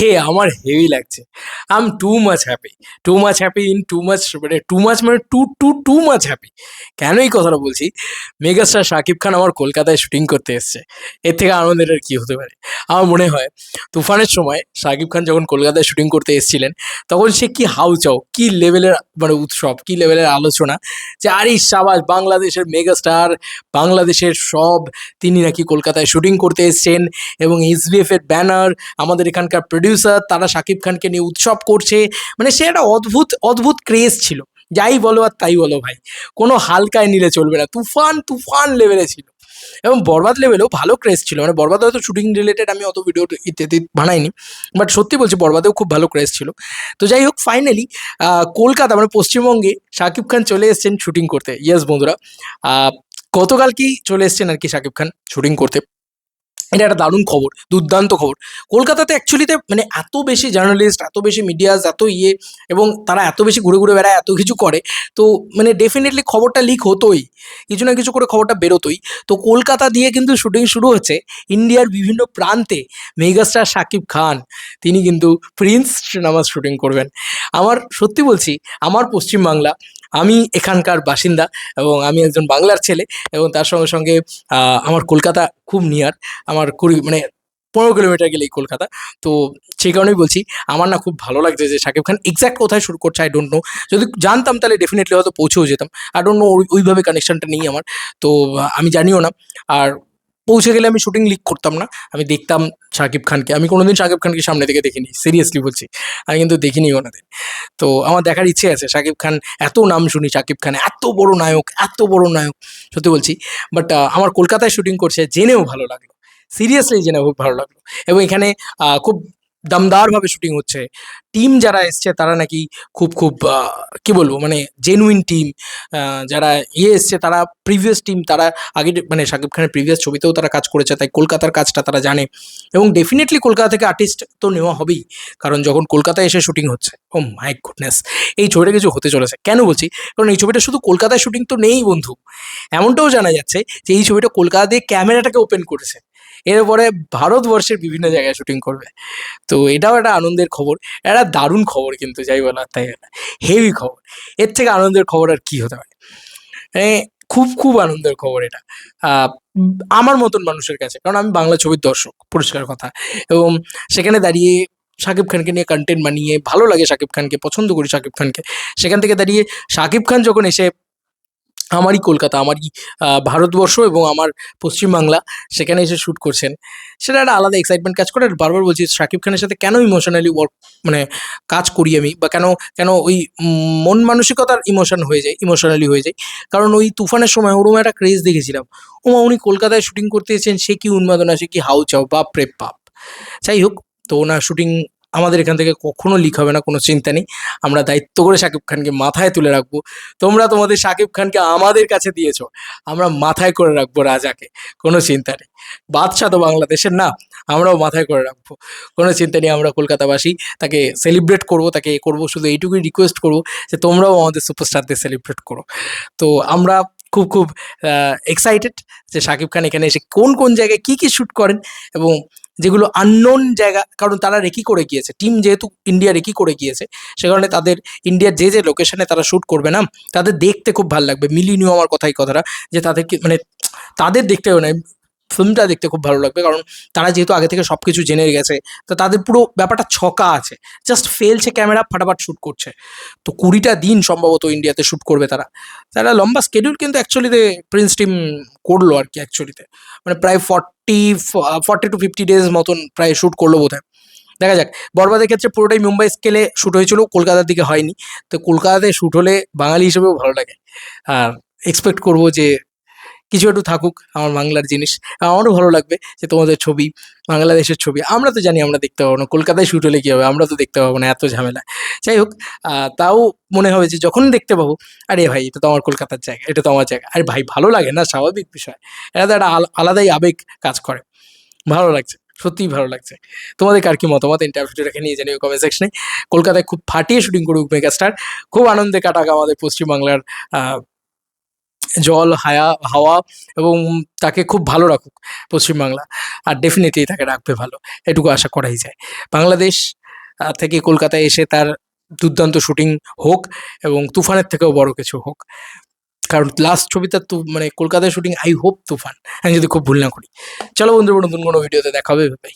হে, আমার হেভি লাগছে। I am too much happy too much happy in too much মানে too much মানে too too too much happy কেন এই কথাটা বলছি? মেগাস্টার শাকিব খান আমার কলকাতায় শুটিং করতে এসছে। এর থেকে আনন্দের আর কি হতে পারে? আমার মনে হয়, তুফানের সময় শাকিব খান যখন কলকাতায় শুটিং করতে এসেছিলেন, তখন সে কি হাউচাও, কি লেভেলের মানে উৎসব, কি লেভেলের আলোচনা, যে আরে সাবাস, বাংলাদেশের মেগাস্টার বাংলাদেশের সব, তিনি নাকি কলকাতায় শুটিং করতে এসেছেন এবং এসবিএফ ব্যানার আমাদের এখানকার প্রডিউসার তারা শাকিব খানকে নিয়ে উৎসব করছে। মানে সে একটা অদ্ভুত অদ্ভুত ক্রেজ ছিল। যাই বলো আর তাই বলো ভাই কোনো হালকায় নিলে চলবে না। তুফান তুফান লেভেলে ছিল। এবং বরবাদ লেভেলেও ভালো ক্রেজ ছিল। মানে বরবাদ হয়তো শুটিং রিলেটেড আমি অত ভিডিও ইত্যাদি বানাইনি। বাট সত্যি বলছি বরবাদেও খুব ভালো ক্রেজ ছিল। তো যাই হোক ফাইনালি কলকাতা মানে পশ্চিমবঙ্গে শাকিব খান চলে এসেছেন শুটিং করতে। ইয়েস বন্ধুরা আহ, গতকালকেই চলে এসেছেন আর কি শাকিব খান শুটিং করতে? এটা একটা দারুণ খবর, দুর্দান্ত খবর। কলকাতাতে অ্যাকচুয়ালিতে মানে এত বেশি জার্নালিস্ট এত বেশি মিডিয়াস এত ইয়ে এবং তারা এত বেশি ঘুরে ঘুরে বেড়ায়, এত কিছু করে। তো মানে ডেফিনেটলি খবরটা লিক হতোই, কিছু না কিছু করে খবরটা বেরোতোই। তো কলকাতা দিয়ে কিন্তু শুটিং শুরু হচ্ছে ইন্ডিয়ার বিভিন্ন প্রান্তে। মেগাস্টার শাকিব খান, তিনি কিন্তু প্রিন্স সিনেমার শুটিং করবেন। আমার, সত্যি বলছি, আমার পশ্চিমবাংলা আমি এখানকার বাসিন্দা এবং আমি একজন বাংলার ছেলে এবং তার সঙ্গে সঙ্গে আমার কলকাতা খুব নিয়ার আমার কুড়ি মানে পনেরো কিলোমিটার গেলেই কলকাতা। তো সেই কারণেই বলছি, আমার না খুব ভালো লাগছে যে শাকিব খান এক্স্যাক্ট কোথায় শুরু করছে আই ডোন্ট নো যদি জানতাম তাহলে ডেফিনেটলি হয়তো পৌঁছেও যেতাম। আই ডোন্ট নো ওইভাবে কানেকশানটা নেই আমার। তো আমি জানিও না। আর পৌঁছে গেলে আমি শুটিং লিক করতাম না। আমি দেখতাম শাকিব খানকে। আমি কোনোদিন শাকিব খানকে সামনে থেকে দেখিনি। সিরিয়াসলি বলছি। আমি কিন্তু দেখিনি ওনাদের তো আমার দেখার ইচ্ছে আছে। শাকিব খান এত নাম শুনি শাকিব খান এত বড় নায়ক, এত বড় নায়ক। সত্যি বলছি। বাট আমার কলকাতায় শুটিং করছে জেনেও ভালো লাগল। সিরিয়াসলি জেনে খুব ভালো লাগল। এবং এখানে খুব দমদারভাবে শুটিং হচ্ছে। টিম যারা এসছে, তারা নাকি খুব খুব কি বলব মানে জেনুইন টিম যারা ইয়ে এসছে, তারা প্রিভিয়াস টিম তারা আগে মানে শাকিব খানের প্রিভিয়াস ছবিতেও তারা কাজ করেছে, তাই কলকাতার কাজটা তারা জানে। এবং ডেফিনেটলি কলকাতা থেকে আর্টিস্ট তো নেওয়া হবেই, কারণ যখন কলকাতায় এসে শুটিং হচ্ছে ও মাই গুডনেস এই ছবিটা কিছু হতে চলেছে। কেন বলছি? কারণ এই ছবিটা শুধু কলকাতায় শুটিং তো নেই, বন্ধু। এমনটাও জানা যাচ্ছে যে, এই ছবিটা কলকাতা দিয়ে ক্যামেরাটাকে ওপেন করেছে। এরপরে ভারতবর্ষের বিভিন্ন জায়গায় শুটিং করবে। তো এটাও একটা আনন্দের খবর। একটা দারুণ খবর কিন্তু, যাই বলা তাই হেভি খবর। এর থেকে আনন্দের খবর আর কি হতে পারে? খুব খুব আনন্দের খবর এটা। আমার মতন মানুষের কাছে। কারণ আমি বাংলা ছবির দর্শক, পরিষ্কার কথা। এবং সেখানে দাঁড়িয়ে শাকিব খানকে নিয়ে কন্টেন্ট বানিয়ে, ভালো লাগে শাকিব খানকে, পছন্দ করি শাকিব খানকে। সেখান থেকে দাঁড়িয়ে শাকিব খান যখন এসে আমারই কলকাতা, আমারই ভারতবর্ষ এবং আমার পশ্চিমবাংলা সেখানে এসে শ্যুট করছেন। সেটা একটা আলাদা এক্সাইটমেন্ট কাজ করে। বারবার বলছি শাকিব খানের সাথে কেন ইমোশনালি ওয়ার্ক মানে কাজ করি আমি? বা কেন কেন ওই মন মানসিকতার ইমোশন হয়ে যায় ইমোশনালি হয়ে যায়? কারণ ওই তুফানের সময় ওরকম একটা ক্রেজ দেখেছিলাম। ওমা, উনি কলকাতায় শ্যুটিং করতে এসেছেন, সে কি উন্মাদনা, সে কি হাউ চাও বাপ। রে বাপ যাই হোক, তো ওনার শুটিং আমাদের এখান থেকে কখনো লিক হবে না, কোনো চিন্তা নেই। আমরা দায়িত্ব করে শাকিব খানকে মাথায় তুলে রাখব। তোমরা তোমাদের শাকিব খানকে আমাদের কাছে দিয়েছ, আমরা মাথায় করে রাখব রাজাকে, কোনো চিন্তা নেই। বাদশাহ তো বাংলাদেশের না, আমরাও মাথায় করে রাখব। কোনো চিন্তা নেই, আমরা কলকাতাবাসী, তাকে সেলিব্রেট করব, তাকে এ করব, শুধু এইটুকুই রিকোয়েস্ট করব যে তোমরাও আমাদের সুপারস্টারদের সেলিব্রেট করো। তো আমরা খুব খুব এক্সাইটেড যে শাকিব খান এখানে এসে কোন কোন জায়গায় কী কী শ্যুট করেন এবং যেগুলো আননোন জায়গা, কারণ তারা রেকি করে গিয়েছে। টিম যেহেতু ইন্ডিয়া রেকি করে গিয়েছে, সে কারণে তাদের ইন্ডিয়ার যে যে লোকেশনে তারা শ্যুট করবে না, তাদের দেখতে খুব ভালো লাগবে। মিলিনিও আমার কথাই কথাটা, যে তাদেরকে মানে তাদের দেখতেও নয় ফিল্মটা দেখতে খুব ভালো লাগবে, কারণ তারা যেহেতু আগে থেকে সব কিছু জেনে গেছে, তো তাদের পুরো ব্যাপারটা ছকা আছে। জাস্ট ফেলছে ক্যামেরা, ফাটাফাট শ্যুট করছে। তো কুড়িটা দিন সম্ভবত ইন্ডিয়াতে শ্যুট করবে তারা। তারা লম্বা স্কেডিউল কিন্তু অ্যাকচুয়ালিতে প্রিন্স টিম করল আর কি অ্যাকচুয়ালিতে মানে প্রায় forty forty to fifty days মতন প্রায় শ্যুট করল বোধ দেখা যাক, বরবাদের ক্ষেত্রে পুরোটাই মুম্বাই স্কেলে শ্যুট হয়েছিল, কলকাতার দিকে হয়নি। তো কলকাতাতে শ্যুট হলে বাঙালি হিসেবেও ভালো লাগে। আর এক্সপেক্ট করব যে কিছু একটু থাকুক আমার বাংলার জিনিস। আমারও ভালো লাগবে যে তোমাদের ছবি, বাংলাদেশের ছবি। আমরা তো জানি আমরা দেখতে পাবো না, কলকাতায় শ্যুট হলে কী হবে? আমরা তো দেখতে পাবো না, এত ঝামেলা। যাই হোক তাও মনে হবে যে যখন দেখতে পাবো, আরে ভাই, এটা তো আমার কলকাতার জায়গা, এটা তো আমার জায়গা। আরে ভাই, ভালো লাগে না, স্বাভাবিক বিষয়। এটা তো একটা আল- আলাদাই আবেগ কাজ করে। ভালো লাগছে, সত্যিই ভালো লাগছে। তোমাদের কার কি মতামত? ইন্টারভিউটা রেখে নিয়ে জানিও কমেন্ট সেকশনে কলকাতায় খুব ফাটিয়ে শুটিং করুক মেগাস্টার খুব আনন্দে কাটাক আমাদের পশ্চিমবাংলার জল, হায়া, হাওয়া এবং তাকে খুব ভালো রাখুক পশ্চিমবাংলা। আর ডেফিনেটলি তাকে রাখবে ভালো। এটুকু আশা করাই যায়। বাংলাদেশ থেকে কলকাতায় এসে তার দুর্দান্ত শুটিং হোক এবং তুফানের থেকেও বড় কিছু হোক। কারণ লাস্ট ছবিটা তো মানে কলকাতায় শুটিং আই হোপ তুফান। আমি যদি খুব ভুল না করি। চলো বন্ধু নতুন কোনো ভিডিওতে দেখা হবে। ভাই